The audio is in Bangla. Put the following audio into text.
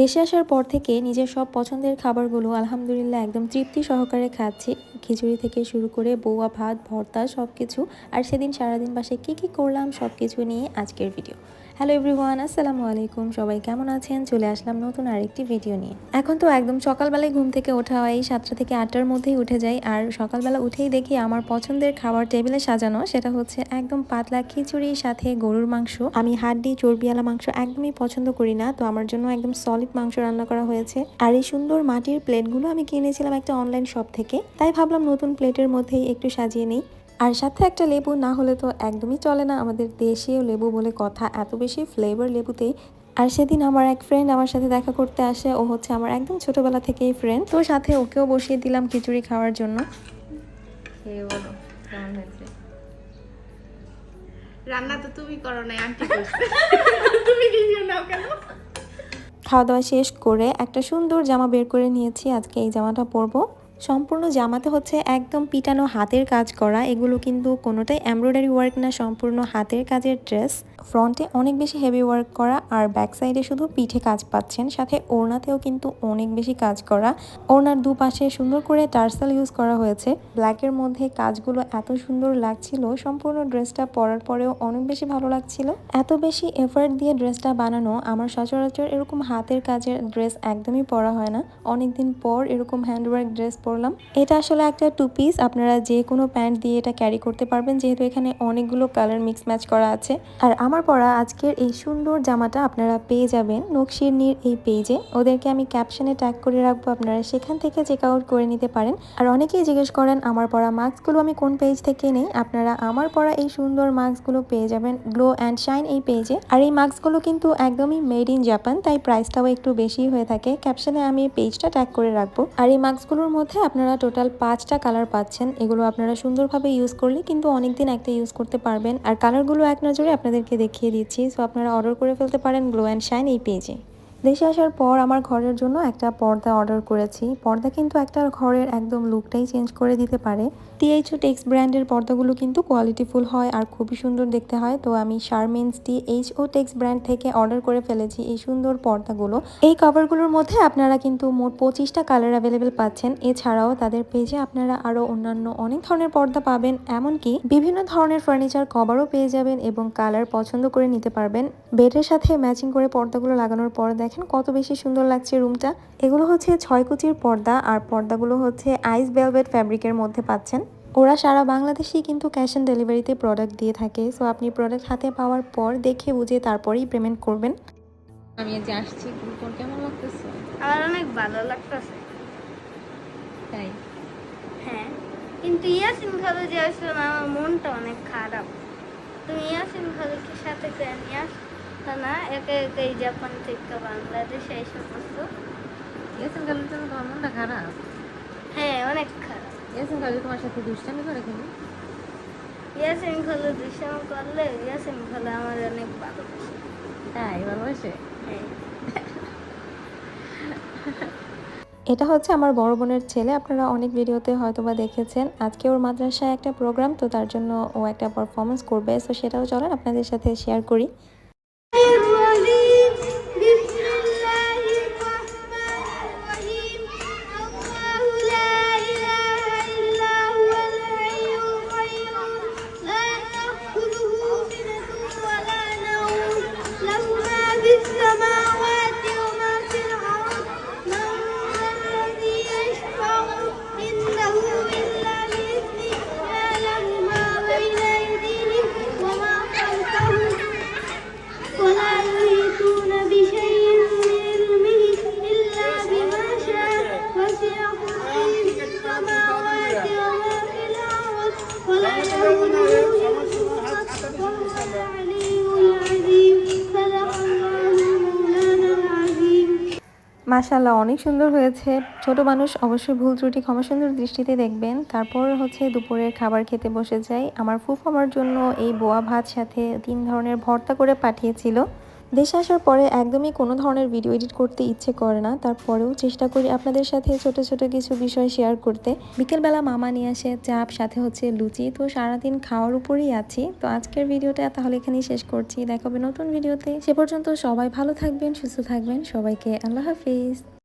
দেশে আসার পর থেকে নিজের সব পছন্দের খাবারগুলো আলহামদুলিল্লাহ একদম তৃপ্তি সহকারে খাচ্ছি। খিচুড়ি থেকে শুরু করে বৌয়া, ভাত, ভর্তা সব কিছু আর সেদিন সারাদিন বাসে কী কী করলাম সব কিছু নিয়ে আজকের ভিডিও হ্যালো এভরিওয়ান আসসালামু আলাইকুম। সবাই কেমন আছেন? চলে আসলাম নতুন আরেকটি ভিডিও নিয়ে। এখন তো একদম সকালবেলায় ঘুম থেকে ওঠা হয় এই সাতটা থেকে আটটার মধ্যেই উঠে যাই। আর সকালবেলা উঠেই দেখি আমার পছন্দের খাবার টেবিলে সাজানো, সেটা হচ্ছে একদম পাতলা খিচুড়ির সাথে গরুর মাংস। আমি হাড্ডি চর্বিওয়ালা মাংস একদমই পছন্দ করি না, তো আমার জন্য একদম সলিড মাংস রান্না করা হয়েছে। আর এই সুন্দর মাটির প্লেটগুলো আমি কিনেছিলাম একটা অনলাইন শপ থেকে, তাই ভাবলাম নতুন প্লেটের মধ্যেই একটু সাজিয়ে নিই। আর সাথে একটা লেবু না হলে তো একদমই চলে না। আমাদের দেশীয় লেবু বলে কথা এত বেশি ফ্লেভার লেবুতেই আর সেদিন আমার এক ফ্রেন্ড আমার সাথে দেখা করতে আসে ও হচ্ছে আমার একদম ছোটবেলা থেকেই ফ্রেন্ড তো সাথে ওকেও বসিয়ে দিলাম খিচুড়ি খাওয়ার জন্য। খেয়ে বলো কেমন হয়েছে? রান্না তো তুমি করো নাই আন্টি তুমি রিভিউ নাও কেন? খাওয়া দাওয়া শেষ করে একটা সুন্দর জামা বের করে নিয়েছি আজকে এই জামাটা পরবো। সম্পূর্ণ জামাতে হচ্ছে একদম পিটানো হাতের কাজ করা। এগুলো কিন্তু কোনোটাই এমব্রয়ডারি ওয়ার্ক না, সম্পূর্ণ হাতের কাজের ড্রেস। ফ্রন্টে অনেক বেশি হেভি ওয়ার্ক করা আর ব্যাক সাইডে শুধু পিঠে কাজ পাচ্ছেন। সাথে ওড়নাতেও কিন্তু অনেক বেশি কাজ করা। ওড়নার দুপাশে সুন্দর করে টার্সাল ইউজ করা হয়েছে। ব্ল্যাকের মধ্যে কাজগুলো এত সুন্দর লাগছিল, সম্পূর্ণ ড্রেসটা পরার পরেও অনেক বেশি ভালো লাগছিল। এত বেশি এফার্ট দিয়ে ড্রেসটা বানানো, আমার সচরাচর এরকম হাতের কাজের ড্রেস একদমই পরা হয় না। অনেকদিন পর এরকম হ্যান্ডওয়ার্ক ড্রেস পরলাম। এটা আসলে একটা টু পিস আপনারা যে কোনো প্যান্ট দিয়ে এটা ক্যারি করতে পারবেন, যেহেতু এখানে অনেকগুলো কালার মিক্স ম্যাচ করা আছে। আর আমার পরা আজকের এই সুন্দর জামাটা আপনারা পেয়ে যাবেন নকশির নীর এই পেজে। ওদেরকে আমি ক্যাপশনে ট্যাগ করে রাখব, আপনারা সেখান থেকে চেক আউট করে নিতে পারেন। আর অনেকেই জিজ্ঞেস করেন, আমার পরা মাস্কগুলো আমি কোন পেজ থেকে নেই? আপনারা আমার পরা এই সুন্দর মাস্কগুলো পেয়ে যাবেন গ্লো অ্যান্ড শাইন এই পেজে আর এই মাস্কগুলো কিন্তু একদমই মেড ইন জাপান তাই প্রাইসটাও একটু বেশি হয়ে থাকে। ক্যাপশনে আমি এই পেজটা ট্যাগ করে রাখব। আর এই মাস্কগুলোর মধ্যে আপনারা টোটাল পাঁচটা কালার পাচ্ছেন। এগুলো আপনারা সুন্দরভাবে ইউজ করলে কিন্তু অনেকদিন একটা ইউজ করতে পারবেন। আর কালারগুলো এক নজরে আপনাদেরকে দেখিয়ে দিচ্ছি। সো আপনারা অর্ডার করে ফেলতে পারেন গ্লো অ্যান্ড শাইন এই পেজে দেশে আসার পর আমার ঘরের জন্য একটা পর্দা অর্ডার করেছি। পর্দা কিন্তু একটা ঘরের একদম লুকটাই চেঞ্জ করে দিতে পারে। টিএইচও টেক্স ব্র্যান্ডের পর্দাগুলো কিন্তু কোয়ালিটিফুল হয় আর খুবই সুন্দর দেখতে হয়। তো আমি শারমিনস টিএইচও টেক্স ব্র্যান্ড থেকে অর্ডার করে ফেলেছি এই সুন্দর পর্দাগুলো। এই কভারগুলোর মধ্যে আপনারা কিন্তু মোট পঁচিশটা কালার অ্যাভেলেবেল পাচ্ছেন। এছাড়াও তাদের পেজে আপনারা আরও অন্যান্য অনেক ধরনের পর্দা পাবেন। এমনকি বিভিন্ন ধরনের ফার্নিচার কভারও পেয়ে যাবেন এবং কালার পছন্দ করে নিতে পারবেন। বেডের সাথে ম্যাচিং করে পর্দাগুলো লাগানোর পর দেখেন কত বেশি সুন্দর লাগছে রুমটা। এগুলো হচ্ছে ছয় কুচির পর্দা আর পর্দাগুলো হচ্ছে আইস ভেলভেট ফ্যাব্রিকের মধ্যে পাচ্ছেন। ওরা সারা বাংলাদেশেই কিন্তু ক্যাশ অন ডেলিভারিতে প্রোডাক্ট দিয়ে থাকে। সো আপনি প্রোডাক্ট হাতে পাওয়ার পর দেখে বুঝে তারপরেই পেমেন্ট করবেন। আমি যে আসছি তোর কেমন লাগতেছে? আমার অনেক ভালো লাগতেছে। তাই? হ্যাঁ কিন্তু ইয়াসিন খালু যে আসলো না আমার মনটা অনেক খারাপ। তুমি ইয়াসিন খালুকে সাথে করে নিয়ে আসতো না একা একাই জাপান থেকে বাংলাদেশে এসে বসতো ইয়াসিন কালুর জন্য তোমার মনটা খারাপ? হ্যাঁ অনেক খারাপ। ইয়াসিন কালু তোমার সাথে দুষ্টামি করে কেন? ইয়াসিন খালু দুষ্টাম করলে ইয়াসিন খালু আমার অনেক ভালোবাসে। তাই ভালোবাসে? হ্যাঁ। এটা হচ্ছে আমার বড় বোনের ছেলে। আপনারা অনেক ভিডিওতে হয়তো বা দেখেছেন। আজকে ওর মাদ্রাসায় একটা প্রোগ্রাম তো তার জন্য ও একটা পারফরমেন্স করবে। সো সেটাও চলেন আপনাদের সাথে শেয়ার করি। Yeah. মাশাল্লাহ অনেক সুন্দর হয়েছে। ছোট মানুষ অবশ্যই ভুল ত্রুটি ক্ষমা সুন্দর দৃষ্টিতে দেখবেন। তারপর হচ্ছে দুপুরের খাবার খেতে বসে যাই। আমার ফুফ আমার জন্য এই বোয়া ভাত সাথে তিন ধরনের ভর্তা করে পাঠিয়েছিল। দেশে আসার পরে একদমই কোনো ধরনের ভিডিও এডিট করতে ইচ্ছে করে না। তারপরেও চেষ্টা করি আপনাদের সাথে ছোট ছোট কিছু বিষয় শেয়ার করতে। বিকেলবেলা মামা নিয়ে আসে চাপ, সাথে হচ্ছে লুচি। তো সারাদিন খাওয়ার উপরেই আছি। তো আজকের ভিডিওটা তাহলে এখানেই শেষ করছি। দেখাবে নতুন ভিডিওতে সে পর্যন্ত সবাই ভালো থাকবেন, সুস্থ থাকবেন। সবাইকে আল্লাহ হাফিজ।